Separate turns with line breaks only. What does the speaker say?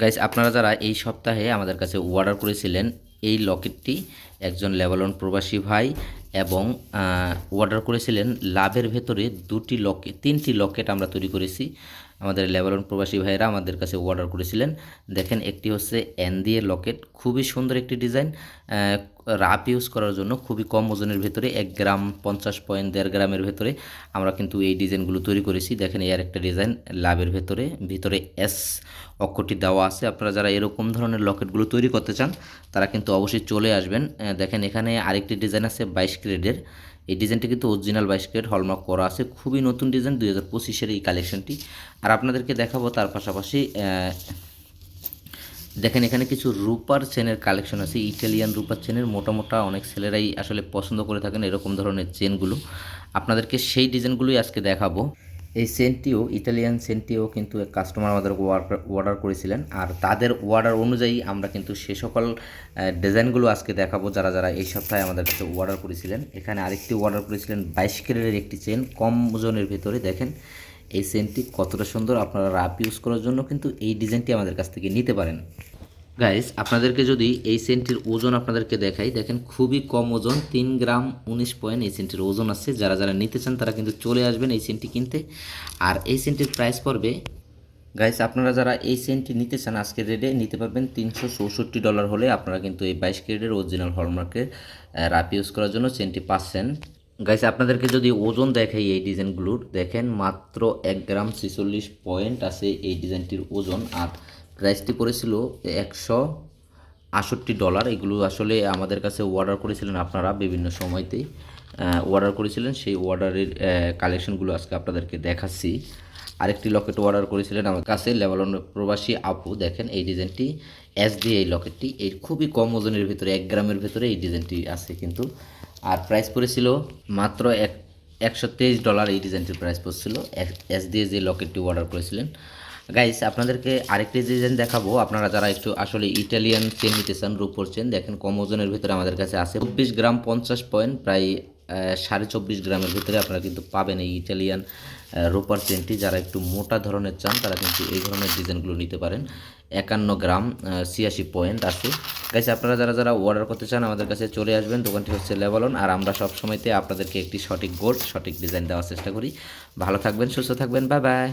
Guys আপনারা যারা এই সপ্তাহে আমাদের কাছে অর্ডার করেছিলেন, এই লকেটটি একজন লেবালন প্রবাসী ভাই এবং অর্ডার করেছিলেন লাভের ভেতরে দুটি লকেট তিনটি লকেট আমরা তৈরি করেছি। আমাদের লেবালন প্রবাসী ভাইয়েরা আমাদের কাছে অর্ডার করেছিলেন। দেখেন, একটি হচ্ছে এন দিয়ে লকেট খুবই সুন্দর একটি ডিজাইন রাপ ইউজ করার জন্য খুবই কম ওজনের ভেতরে, এক গ্রাম পঞ্চাশ পয়েন্ট দেড় গ্রামের ভেতরে আমরা কিন্তু এই ডিজাইনগুলো তৈরি করেছি। দেখেন এর একটা ডিজাইন লাভের ভেতরে, ভিতরে এস অক্ষরটি দেওয়া আছে। আপনারা যারা এরকম ধরনের লকেটগুলো তৈরি করতে চান, তারা কিন্তু অবশ্যই চলে আসবেন। দেখেন, এখানে আরেকটি ডিজাইন আছে বাইশ ক্রেডের এই ডিজাইনটা কিন্তু অরিজিনাল বাইশ ক্যারেট হলমার্ক করা আছে। খুবই নতুন ডিজাইন, দুই হাজার পঁচিশের এই কালেকশনটি। আর আপনাদেরকে দেখাবো তার পাশাপাশি দেখেন এখানে কিছু রূপার চেনের কালেকশন আছে। ইটালিয়ান রূপার চেনের মোটা মোটা অনেক ছেলেরাই আসলে পছন্দ করে থাকেন এরকম ধরনের চেনগুলো। আপনাদেরকে সেই ডিজাইনগুলোই আজকে দেখাবো। এই সেন্টটিও ইটালিয়ান সেন্টটিও কিন্তু কাস্টমার আমাদের অর্ডার করেছিলেন। আর তাদের অর্ডার অনুযায়ী আমরা কিন্তু সে সকল ডিজাইনগুলো আজকে দেখাবো যারা যারা এই সপ্তাহে আমাদের কাছে অর্ডার করেছিলেন। এখানে আরেকটি অর্ডার করেছিলেন বাইশ ক্যারেটের একটি চেন কম ওজনের ভেতরে দেখেন, এই সেন্টটি কতটা সুন্দর। আপনারা রাপ ইউজ করার জন্য কিন্তু এই ডিজাইনটি আমাদের কাছ থেকে নিতে পারেন। গাইস আপনাদেরকে যদি এই সেন্টির ওজন আপনাদেরকে দেখাই, দেখেন খুবই কম ওজন, তিন গ্রাম উনিশ পয়েন্ট এই সেন্টির ওজন আছে। যারা যারা নিতে চান, তারা কিন্তু চলে আসবেন এই সেন্টটি কিনতে। আর এই সেন্টির প্রাইস পড়বে গাইস আপনারা যারা এই সেন্টটি নিতে চান, আজকের রেটে নিতে পারবেন তিনশো চৌষট্টি ডলার হলে আপনারা কিন্তু এই বাইশ ক্যারেটের অরিজিনাল হলমার্কের রাপ ইউজ করার জন্য চেনটি পাচ্ছেন। গাইস আপনাদেরকে যদি ওজন দেখাই এই ডিজাইনগুলোর দেখেন মাত্র এক গ্রাম ছেচল্লিশ পয়েন্ট আছে এই ডিজাইনটির ওজন। আর প্রাইসটি পড়েছিল একশো আষট্টি ডলার এগুলো আসলে আমাদের কাছে অর্ডার করেছিলেন আপনারা বিভিন্ন সময়তেই। অর্ডার করেছিলেন, সেই অর্ডারের কালেকশনগুলো আজকে আপনাদেরকে দেখাচ্ছি। আরেকটি লকেট অর্ডার করেছিলেন আমার কাছে লেবালন প্রবাসী আপু। দেখেন, এই ডিজাইনটি এস দিয়ে এই লকেটটি এই খুবই কম ওজনের ভিতরে, এক গ্রামের ভিতরে এই ডিজাইনটি আছে কিন্তু। আর প্রাইস পড়েছিল মাত্র এক, একশো ডলার এই ডিজাইনটির প্রাইস পড়ছিল। এস দিয়ে যে লকেটটি অর্ডার করেছিলেন গাইস আপনাদেরকে আরেকটি ডিজাইন দেখাবো। আপনারা যারা একটু আসলে ইটালিয়ান চেন নিতে চান, রূপোর চেন দেখেন কম ওজনের ভিতরে আমাদের কাছে আছে। চব্বিশ গ্রাম পঞ্চাশ পয়েন্ট প্রায় সাড়ে চব্বিশ গ্রামের ভিতরে আপনারা কিন্তু পাবেন এই ইটালিয়ান রূপার চেনটি যারা একটু মোটা ধরনের চান, তারা কিন্তু এই ধরনের ডিজাইনগুলো নিতে পারেন। একান্ন গ্রাম ছিয়াশি পয়েন্ট আছে। গাইস আপনারা যারা যারা অর্ডার করতে চান, আমাদের কাছে চলে আসবেন। দোকানটি হচ্ছে লেবালন আর আমরা সব সময়তে আপনাদেরকে একটি সঠিক গোল্ড সঠিক ডিজাইন দেওয়ার চেষ্টা করি। ভালো থাকবেন, সুস্থ থাকবেন বাই বাই